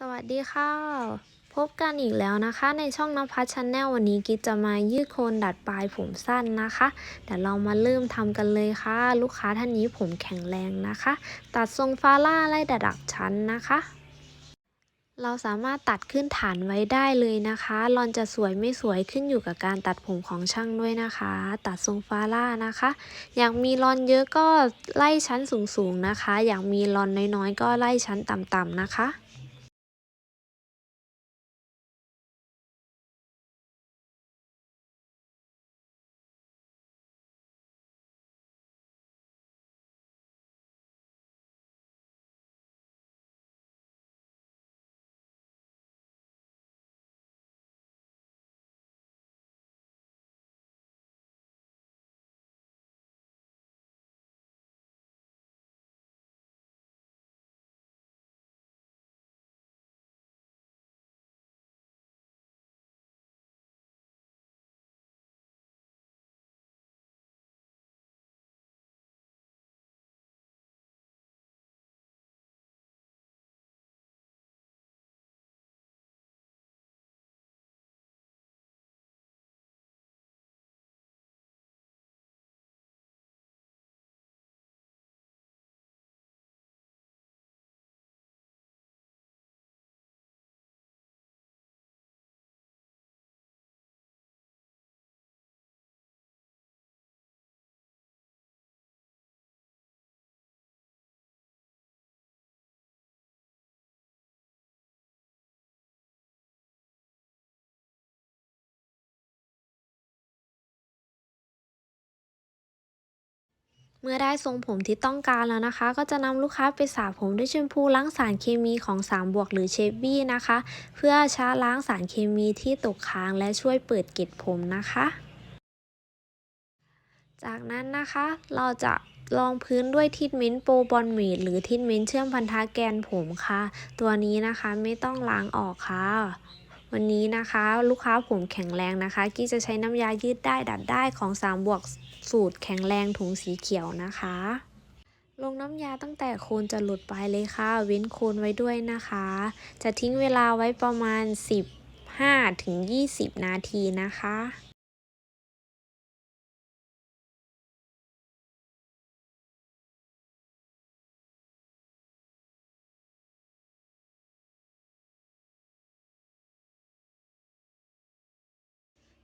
สวัสดีค่ะ พบกันอีกแล้วนะคะในช่องนภัสชาแนลวันนี้กิ๊กจะมายืดโคนดัดปลายผมสั้นนะคะเดี๋ยวเรามาเริ่มทำกันเลยค่ะ ลูกค้าท่านนี้ผมแข็งแรงนะคะ ตัดทรงฟาล่าไล่ดัดดักชั้นนะคะเราสามารถตัดขึ้นฐานไว้ได้เลยนะคะ รอนจะสวยไม่สวยขึ้นอยู่กับการตัดผมของช่างด้วยนะคะ ตัดทรงฟาล่านะคะ อยากมีรอนเยอะก็ไล่ชั้นสูงๆนะคะ อยากมีรอนน้อยๆ ก็ไล่ชั้นต่ำๆนะคะ เมื่อได้ทรงผมที่ต้องการแล้วนะคะ ก็จะนำลูกค้าไปสระผมด้วยแชมพูล้างสารเคมีของ 3 บวกหรือเชฟบี้นะคะ เพื่อชะล้างสารเคมีที่ตกค้างและช่วยเปิดเกล็ดผมนะคะ จากนั้นนะคะเราจะรองพื้นด้วยทิทเมนต์โปรบอลเมดหรือทิทเมนต์เชื่อมพันธะแกนผมค่ะ ตัวนี้นะคะไม่ต้องล้างออกค่ะ วันนี้นะคะ ลูกค้าผมแข็งแรงนะคะ กี้จะใช้น้ำยายืดได้ดัดได้ของ3บวกสูตรแข็งแรงถุงสีเขียวนะคะ ลงน้ำยาตั้งแต่โคนจะหลุดไปเลยค่ะ เว้นโคนไว้ด้วยนะคะ จะทิ้งเวลาไว้ประมาณ 15-20 นาทีนะคะ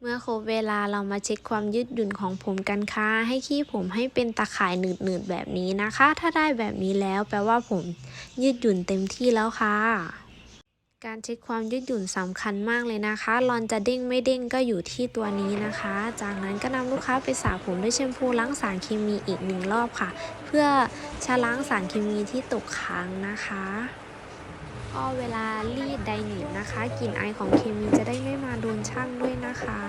เมื่อครบเวลาเรามาเช็คความยืดหยุ่นของผมกันค่ะ ให้ขี้ผมให้เป็นตะข่ายหนืดๆแบบนี้นะคะ ถ้าได้แบบนี้แล้วแปลว่าผมยืดหยุ่นเต็มที่แล้วค่ะ การเช็คความยืดหยุ่นสำคัญมากเลยนะคะรอนจะเด้งไม่เด้งก็อยู่ที่ตัวนี้นะคะ จากนั้นก็นำลูกค้าไปสระผมด้วยแชมพูล้างสารเคมีอีกหนึ่งรอบค่ะ เพื่อชะล้างสารเคมีที่ตกค้างนะคะ ก็เวลารีดไดนีบนะคะกลิ่นไอของเคมีจะได้ไม่มาโดนช่างด้วยนะคะ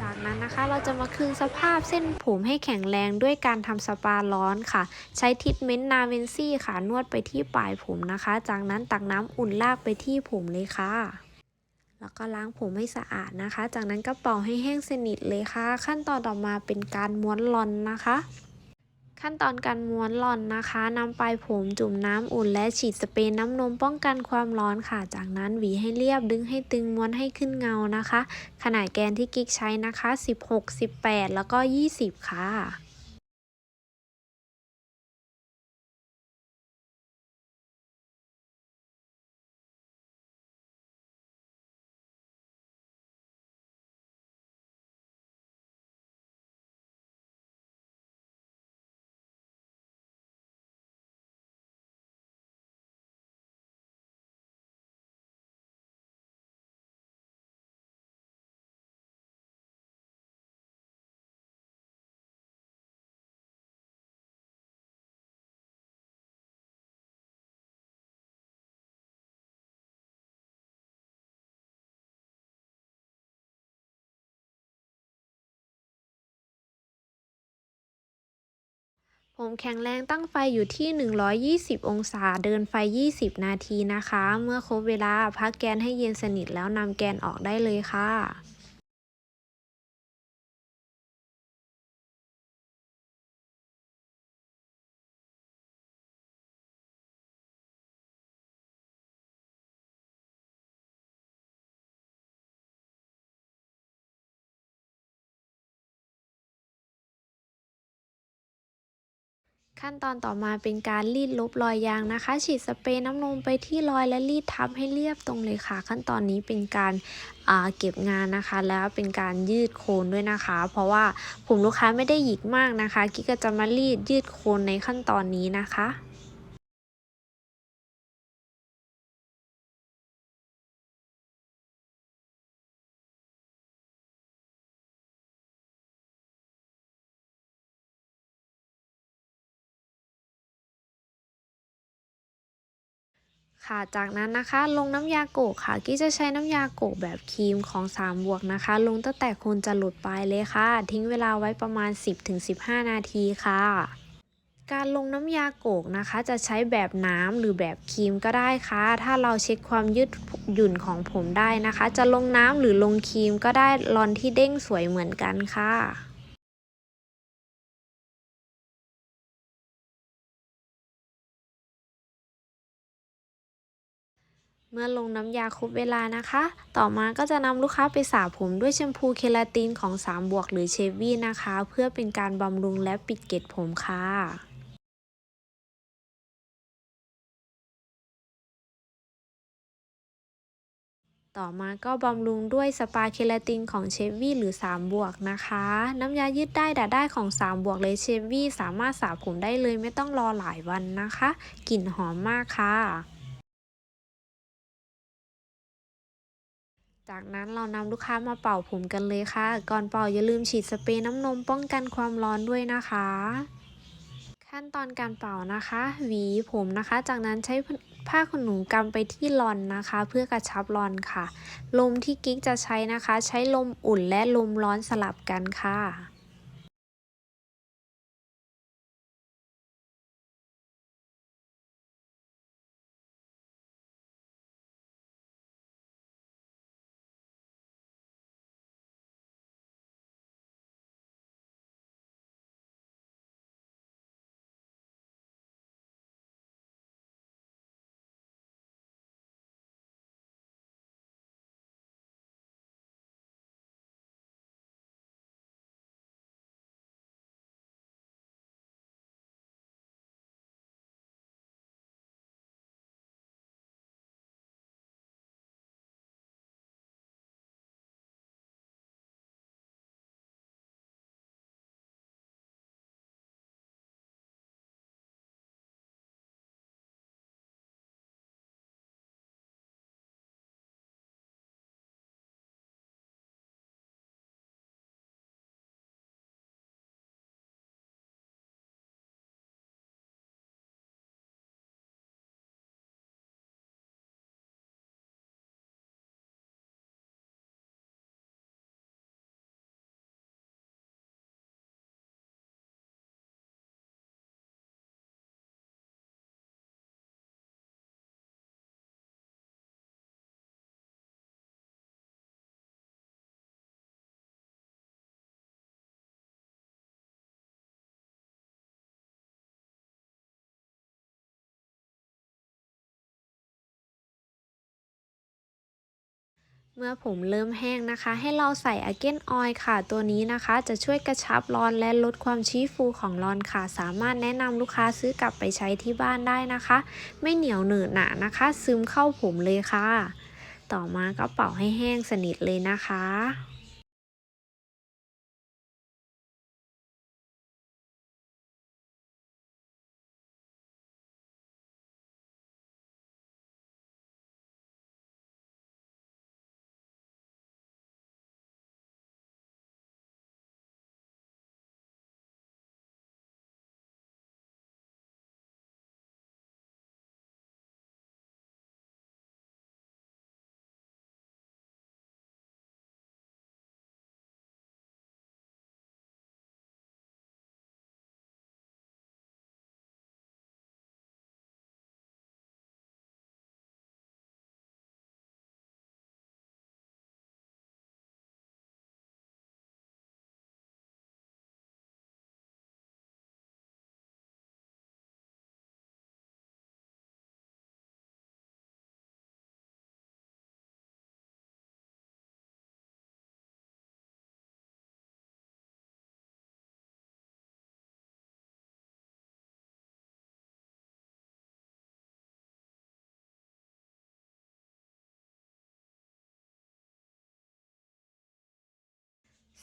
จากนั้นนะคะเราจะมาคืนสภาพเส้นผมให้แข็งแรงด้วยการทำสปาร้อนค่ะ ใช้ทิทเมนต์นาเวนซี่ค่ะนวดไปที่ปลายผมนะคะ จากนั้นตักน้ำอุ่นลากไปที่ผมเลยค่ะแล้วก็ล้างผมให้สะอาดนะคะ จากนั้นก็เป่าให้แห้งสนิทเลยค่ะ ขั้นตอนต่อมาเป็นการม้วนลอนนะคะ ขั้นตอนการม้วนลอนนะคะนำปลายผมจุ่มน้ำอุ่นและฉีดสเปรย์น้ำนมป้องกันความร้อนค่ะ จากนั้นหวีให้เรียบดึงให้ตึงม้วนให้ขึ้นเงานะคะ ขนาดแกนที่กิ๊กใช้นะคะ 16 18 แล้วก็ 20 ค่ะ ผมแข็งแรงตั้งไฟอยู่ที่ 120 องศา เดินไฟ 20 นาทีนะคะ เมื่อครบเวลาพักแกนให้เย็นสนิทแล้วนำแกนออกได้เลยค่ะ ขั้นตอนต่อมาเป็นการรีดลบรอยยางนะคะ ฉีดสเปรย์น้ำนมไปที่รอยและรีดทับให้เรียบตรงเลยค่ะ ขั้นตอนนี้เป็นการอ่าเก็บงานนะคะ แล้วเป็นการยืดโคนด้วยนะคะ เพราะว่าผมลูกค้าไม่ได้หยิกมากนะคะ กิ๊กก็จะมารีดยืดโคนในขั้นตอนนี้นะคะ ค่ะ จากนั้นนะคะลงน้ำยาโกกค่ะ กี้จะใช้น้ำยาโกกแบบครีมของ3บวกนะคะ ลงตั้งแต่โคนจะหลุดปลายเลยค่ะ ทิ้งเวลาไว้ประมาณ 10-15 นาทีค่ะการลงน้ำยาโกกนะคะ จะใช้แบบน้ำหรือแบบครีมก็ได้ค่ะ ถ้าเราเช็คความยืดหยุ่นของผมได้นะคะ จะลงน้ำหรือลงครีมก็ได้รอนที่เด้งสวยเหมือนกันค่ะ เมื่อลงน้ำยาครบเวลานะคะ ต่อมาก็จะนำลูกค้าไปสระผมด้วยแชมพูเคลาตินของ 3 บวกหรือเชฟวี่นะคะ เพื่อเป็นการบำรุงและปิดเกล็ดผมค่ะต่อมาก็บำรุงด้วยสปาเคลาตินของเชฟวี่หรือ 3 บวกนะคะ น้ำยายืดได้ดัดได้ของ 3 บวกเลยเชฟวี่สามารถสระผมได้เลยไม่ต้องรอหลายวันนะคะ กลิ่นหอมมากค่ะ จากนั้นเรานำลูกค้ามาเป่าผมกันเลยค่ะ ก่อนเป่าอย่าลืมฉีดสเปรย์น้ำนมป้องกันความร้อนด้วยนะคะ ขั้นตอนการเป่านะคะ หวีผมนะคะ จากนั้นใช้ผ้าขนหนูกำไปที่รอนนะคะ เพื่อกระชับรอนค่ะ ลมที่กิ๊กจะใช้นะคะ ใช้ลมอุ่นและลมร้อนสลับกันค่ะ เมื่อผมเริ่มแห้งนะคะ ให้เราใส่อาเกนออยค่ะ ตัวนี้นะคะจะช่วยกระชับรอนและลดความชี้ฟูของรอนค่ะ สามารถแนะนำลูกค้าซื้อกลับไปใช้ที่บ้านได้นะคะ ไม่เหนียวเหนอะหนะนะคะ ซึมเข้าผมเลยค่ะ ต่อมากระเป๋าให้แห้งสนิทเลยนะคะ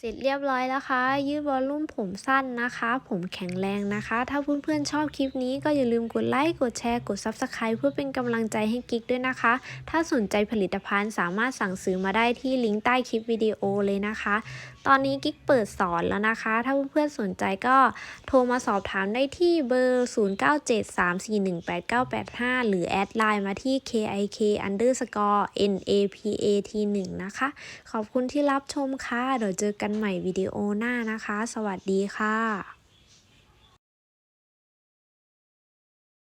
เสร็จเรียบร้อยแล้วค่ะ ยืดวอลลุ่มผมสั้นนะคะ ผมแข็งแรงนะคะ ถ้าเพื่อนๆชอบคลิปนี้ก็อย่าลืมกดไลค์ กดแชร์ กด Subscribe เพื่อเป็นกำลังใจให้กิ๊กด้วยนะคะ ถ้าสนใจผลิตภัณฑ์สามารถสั่งซื้อมาได้ที่ลิงก์ใต้คลิปวิดีโอเลยนะคะตอนนี้กิ๊กเปิดสอนแล้วนะคะ ถ้าเพื่อนๆสนใจก็โทรมาสอบถามได้ที่เบอร์ 0973418985 หรือแอดไลน์มาที่ kik underscore napat 1 นะคะ ขอบคุณที่รับชมค่ะ เดี๋ยวเจอกันใหม่วิดีโอหน้านะคะ สวัสดีค่ะ